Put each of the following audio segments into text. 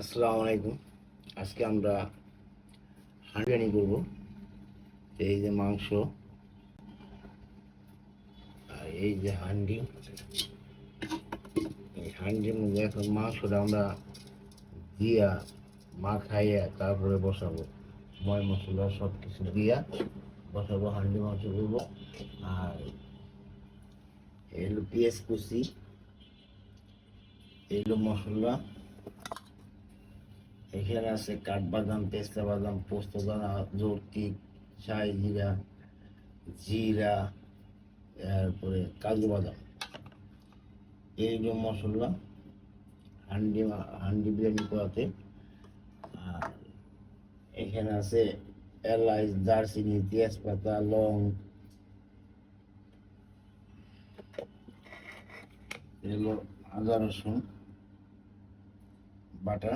আসসালামু আলাইকুম। আজকে আমরা হাঁড়ি বিরিয়ানি করব। এই যে মাংস আর এই যে হান্ডি এই হান্ডির মধ্যে এখন মাংসটা আমরা দিয়া মাখাইয়া তারপরে বসাবো। ময় মশলা সব কিছু দিয়া বসাবো হান্ডি মাংস করব। আর এই হলো পেঁয়াজ কুচি এই হলো মশলা এখানে আছে কাঠবাদাম, পেস্তা বাদাম, পোস্ত দানা জর্তি ছাই জিরা জিরা তারপরে কাজু বাদাম। এইগুলো মশলা, হান্ডি হান্ডি বিরিয়ানি করাতে। আর এখানে আছে এলাইচ, দারচিনি, তেজপাতা, লং। এগুলো আদা রসুন, বাটা।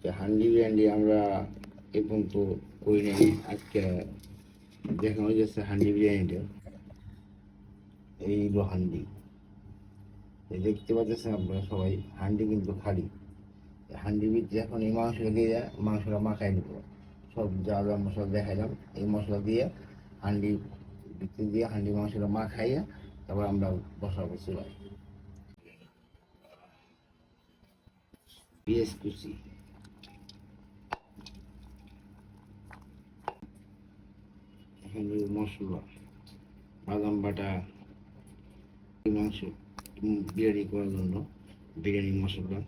তো হান্ডি বিরিয়ানি আমরা এ পর্যন্ত করি নাই আজকে দেখানো যাচ্ছে হান্ডি বিরিয়ানিটা এই হলো হান্ডি। দেখতে পাচ্ছেন আপনারা সবাই, হান্ডি কিন্তু খালি। এই হান্ডির ভিতরে এখন এই মাংসটা দিয়ে মাংসটা মাখাই নিব। সব যা যা মশলা দেখাইলাম, এই মশলা দিয়ে হান্ডি ভিতরে দিয়ে হান্ডি মাংসটা মাখাইয়া তারপর আমরা বসাবো চুলায়। পেঁয়াজ কুচি। এখানে মশলা, বাদাম বাটা, মাংস বিরিয়ানি করার জন্য বিরিয়ানি মশলা।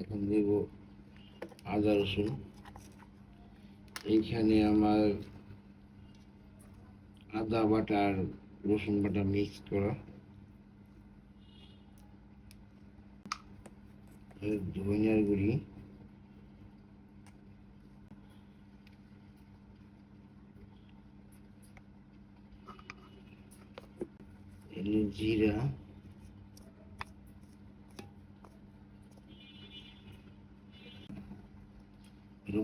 এখন দেব আদা রসুন। এইখানে আমার আদা বাটা আর রসুন বাটা মিক্স করা। ধনিয়ার গুঁড়ি। জিরা।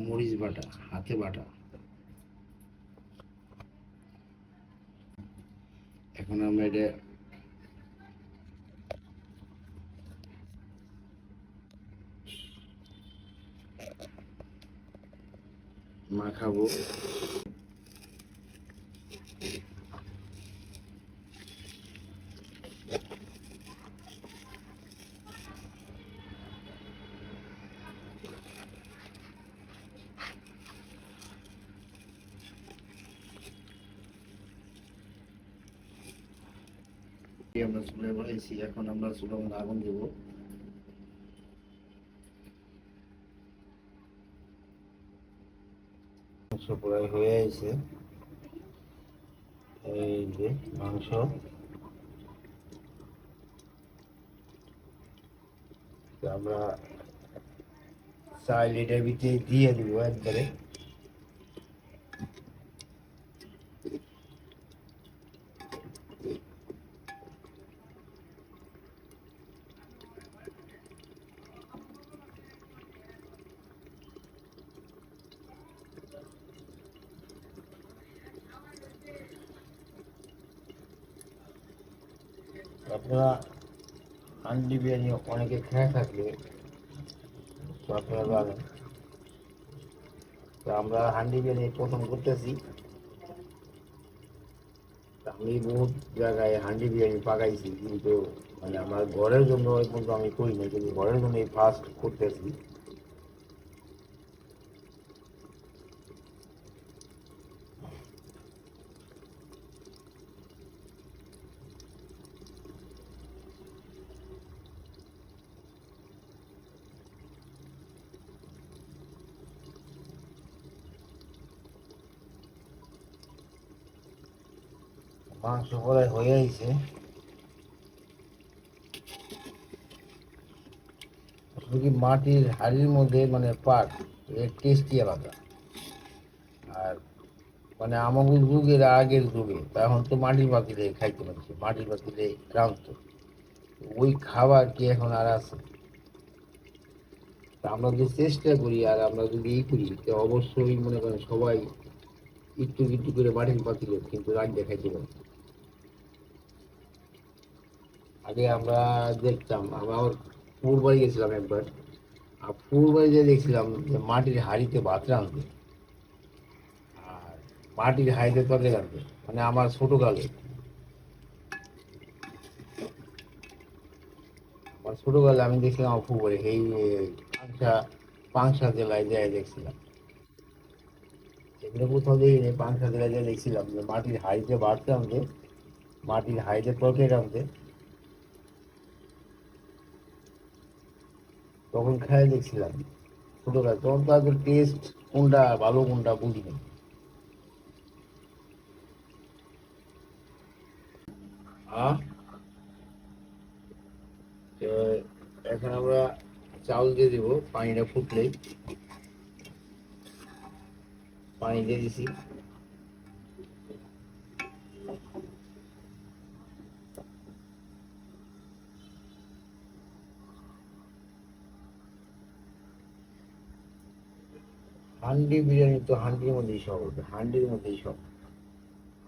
মরিচ বাটা হাতে বাটা। এখন আমরা এটা মাখাবো। আমরা চুলে বসাইছি এখন আমরা মধ্যে আগুন দেবো। প্রায় হয়ে আছে। এই যে মাংস। আমরা চার লিটার ভিতরে দিয়ে দিব একবারে। আপনারা হান্ডি বিরিয়ানি অনেকে খেয়ে থাকলে তো আপনারা জানেন। তো আমরা হান্ডি বিরিয়ানি প্রথম করতেছি। তা আমি বহুত জায়গায় হান্ডি বিরিয়ানি পাকাইছি, কিন্তু মানে আমার ঘরের জন্য ওই পর্যন্ত আমি করি না কিন্তু ঘরের জন্য এই ফার্স্ট করতেছি। মাংস প্রায় হয়ে মাটির হাড়ির মধ্যে মানে পাট? এর টেস্টই আলাদা। আর মানে আমাদের যুগের আগের যুগে তখন তো মাটির পাতিলে খাইতে পারছে, মাটির পাতিলে রাঁধতো ওই খাবার কি এখন আর আছে? আমরা যদি চেষ্টা করি আর আমরা যদি ই করি, তো অবশ্যই মনে করেন সবাই একটু একটু করে বাড়ির পাতিল কিন্তু রাগ দেখাইছিল আগে আমরা দেখতাম, আমরা আমার পুর বাড়ি গেছিলাম একবার। আর পুর বাড়িতে দেখছিলাম যে মাটির হাড়িতে ভাত রাঁধবে। আর মাটির হাড়িতে তরকারি রাঁধবে মানে আমার ছোটকালে আমার ছোটবেলায় আমি দেখছিলাম আমার পুকুরে, এই পাংশা পাংশা জেলায় যায় দেখছিলাম। এগুলো কোথাও দেখিনি, পাংশা জেলায় যায় দেখছিলাম যে মাটির হাইতে বাড়তে আমাদের মাটির হাইতে তরকারি রাখতে তখন খাই দেখছিলাম। ছোটবেলায় তখন তো আগে টেস্ট কোনটা ভালো, কোনটা বুঝিনি আহ তো এখন আমরা চাউল দিয়ে দেবো, পানিটা ফুটলেই পানি দিয়ে দিছি। হান্ডি বিরিয়ানি তো হান্ডির মধ্যেই সব হবে, হান্ডির মধ্যেই সব।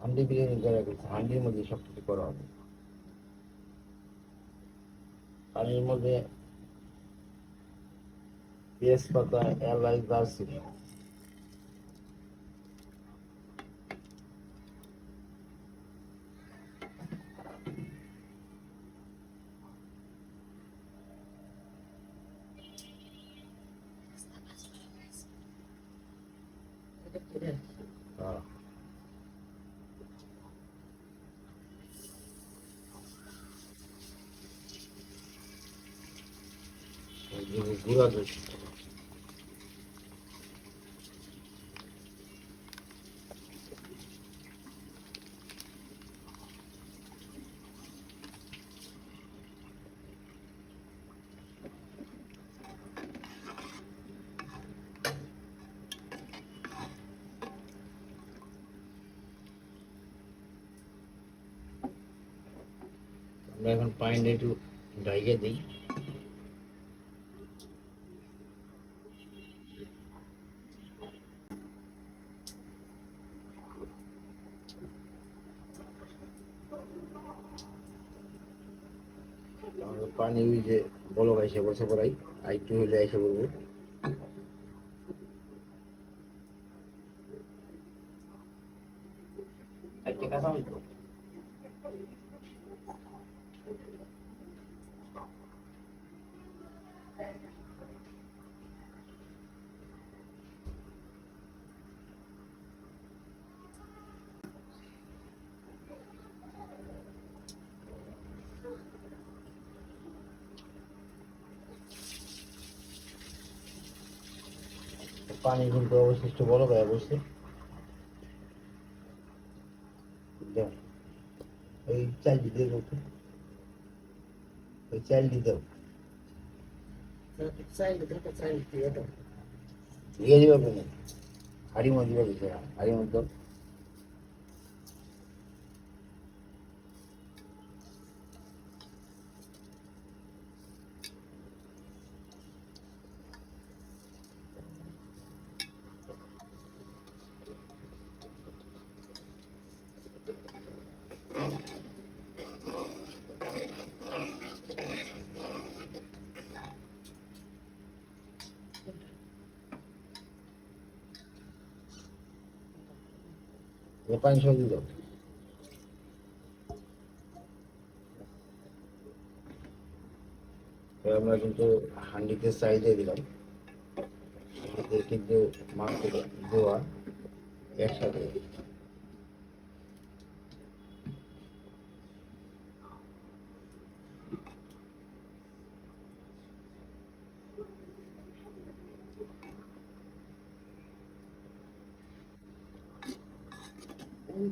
হান্ডি বিরিয়ানি যারা করছে, হান্ডির মধ্যেই সব কিছু করা হবে। পানির মধ্যে পেঁয়াজ পাতা, এলাচ, দারচিনি। হ্যাঁ। এই যে গুঁড়া আমরা এখন পানিটা একটু ঢাইকে দিই। পানি যে বলক এসে বসে পড়াই, আর একটু হইলে এসে বলব পানি কিন্তু অবশিষ্ট বড় হয়ে বসে এই ওই চাল দিতে বলতো ওই চাল দিতে দিয়ে দিবা হাড়ি মধ্যে দিবা হাড়ি মধ্যে দিয়ে দাও তো আমরা কিন্তু হান্ডিতে সাইডে দিলাম হান্ডিতে কিন্তু মাছ দেওয়া একসাথে।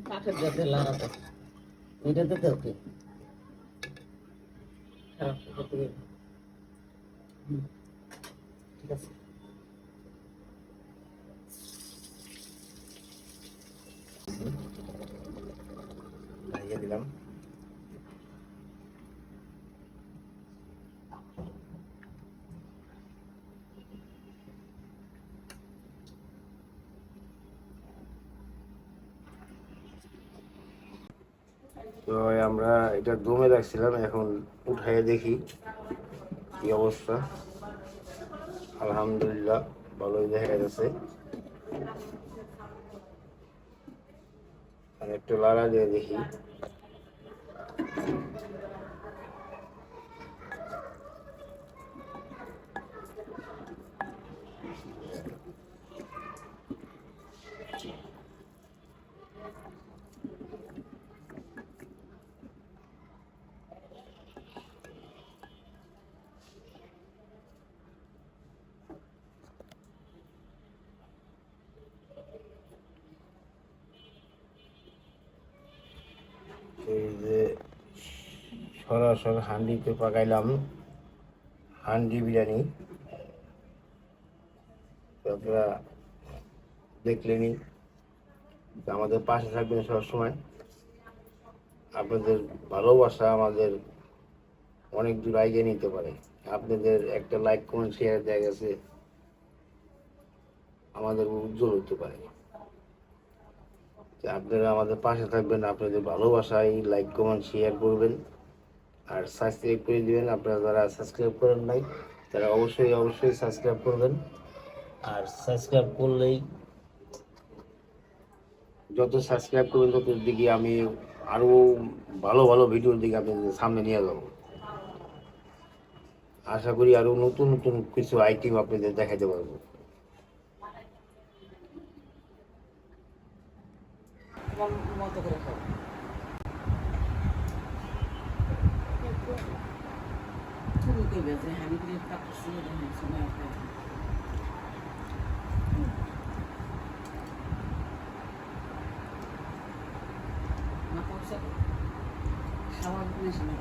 কাঠের যাতে লাগাতে এটা দিতে ওকে খারাপ করতে গেলে। হুম, ঠিক আছে লাগিয়ে দিলাম তো আমরা এটা দমে রাখছিলাম, এখন উঠাইয়ে দেখি কি অবস্থা। আলহামদুলিল্লাহ, ভালোই দেখা যাচ্ছে। আর একটু লাড়া দিয়ে দেখি এই যে সরাসরি হান্ডিতে পাকাইলাম। হান্ডি বিরিয়ানি। আপনারা দেখলেনি আমাদের পাশে থাকবেন সবসময়। আপনাদের ভালোবাসা আমাদের অনেক দূর এগিয়ে নিতে পারে। আপনাদের একটা লাইক কমেন্ট শেয়ার দেওয়া গেছে, আমাদের উজ্জ্বল হতে পারে। আপনারা আমাদের পাশে থাকবেন, আপনাদের ভালোবাসায় লাইক কমেন্ট শেয়ার করবেন। আর সাবস্ক্রাইব করে দিবেন। আপনারা যারা সাবস্ক্রাইব করেন নাই, তারা অবশ্যই অবশ্যই সাবস্ক্রাইব করবেন। আর সাবস্ক্রাইব করলেই যত সাবস্ক্রাইব করবেন, তত দিকে আমি আরও ভালো ভালো ভিডিওর দিকে আপনাদের সামনে নিয়ে যাব। আশা করি আরও নতুন নতুন কিছু আইটেম আপনাদের দেখাতে পারব তোমার মতো করে খাও কইবে যে আমি কি কাপড় শুনে দেখাই সময় মাথা উঠছে স্বাভাবিক জিনিস না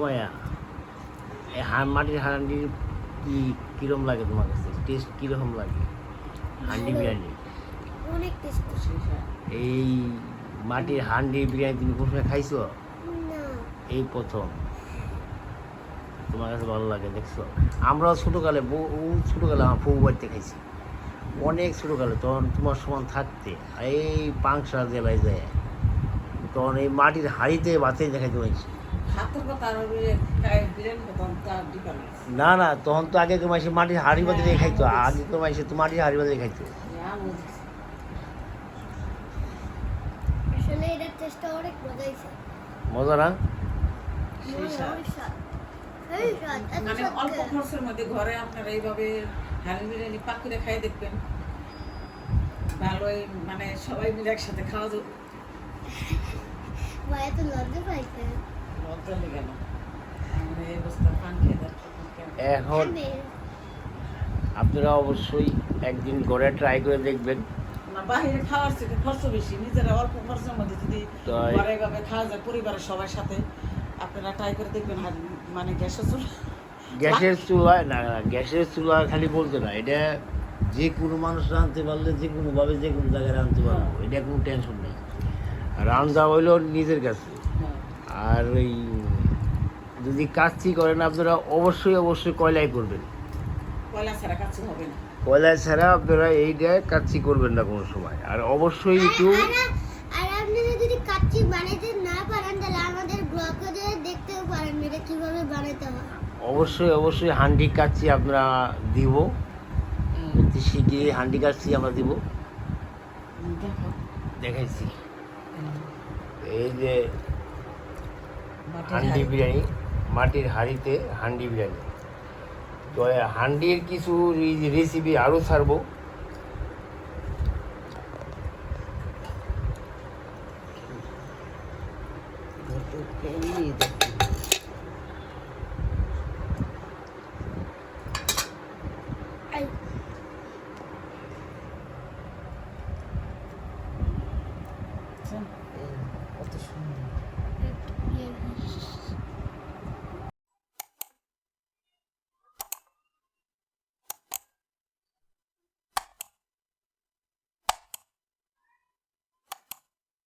সময়া এই মাটির হান্ডির কি কিরম লাগে তোমার কাছে? টেস্ট কীরকম লাগে? হান্ডি বিরিয়ানি? অনেক টেস্ট এই মাটির হান্ডি বিরিয়ানি তুমি কোন সময় খাইছো? না। এই প্রথম। তোমার কাছে ভালো লাগে দেখছ? আমরাও ছোটোকালে বহু ছোটোকালে আমার বউ বাড়িতে খাইছি। অনেক ছোটোকালে তখন তোমার সমান থাকতে। এই পাংশা জেলায় যায়। তখন এই মাটির হাড়িতে ভাতে দেখাইতে হয়েছে না না তখন তো আগে তোমার সে মাটির হাড়ি বাদে দিয়ে খাইতো। আগে তোমার সে তো মাটির হাড়ি বাদে খাইতো। মজা না? স্বাদ। এত মানে অল্প খরচের মধ্যে ঘরে আপনারা এইভাবে হাঁড়ি বিরিয়ানি পাক করে খাই দেখবেন। ভালোই মানে সবাই মিলে একসাথে খাওয়া যাবে। এখন আপনারা অবশ্যই একদিন করে ট্রাই করে দেখবেন। না বাহিরে খাওয়ার থেকে খরচ বেশি নিজেরা অল্প খরচের মধ্যে যদি ঘরে খাওয়া যায় পরিবারের সবার সাথে আপনারা ট্রাই করে দেখবেন মানে গ্যাসের চুল। গ্যাসের চুলায় না না গ্যাসের চুলা খালি বলতে না এটা যে কোনো মানুষ রাঁধতে পারলে যে কোনোভাবে যে কোনো জায়গায় রাঁধতে পারব এটা কোনো টেনশন নেই। রান্না হইল নিজের কাছে। আর ওই যদি কাজটি করেন আপনারা অবশ্যই অবশ্যই কয়লাই করবেন। কয়লা ছাড়া কাছে হবে না। কয়লা ছাড়া আপনারা এইটা কাচ্চি করবেন না কোনো সময়। আর অবশ্যই একটু আর- আর আপনারা যদি কাচ্চি বানাইতে না পারেন তাহলে আমাদের ব্লগে যেয়ে দেখতেও পারেন এটা কীভাবে বানাইতে হয়। অবশ্যই অবশ্যই হান্ডি কাচ্চি আপনারা দিব। অতি শিগগিরই হান্ডি কাচ্চি আমরা দিব। দেখো। দেখাইছি। এই যে হান্ডি বিরিয়ানি মাটির হাঁড়িতে হান্ডি বিরিয়ানি। তো হান্ডির কিছু রেসিপি আরও ছাড়বো।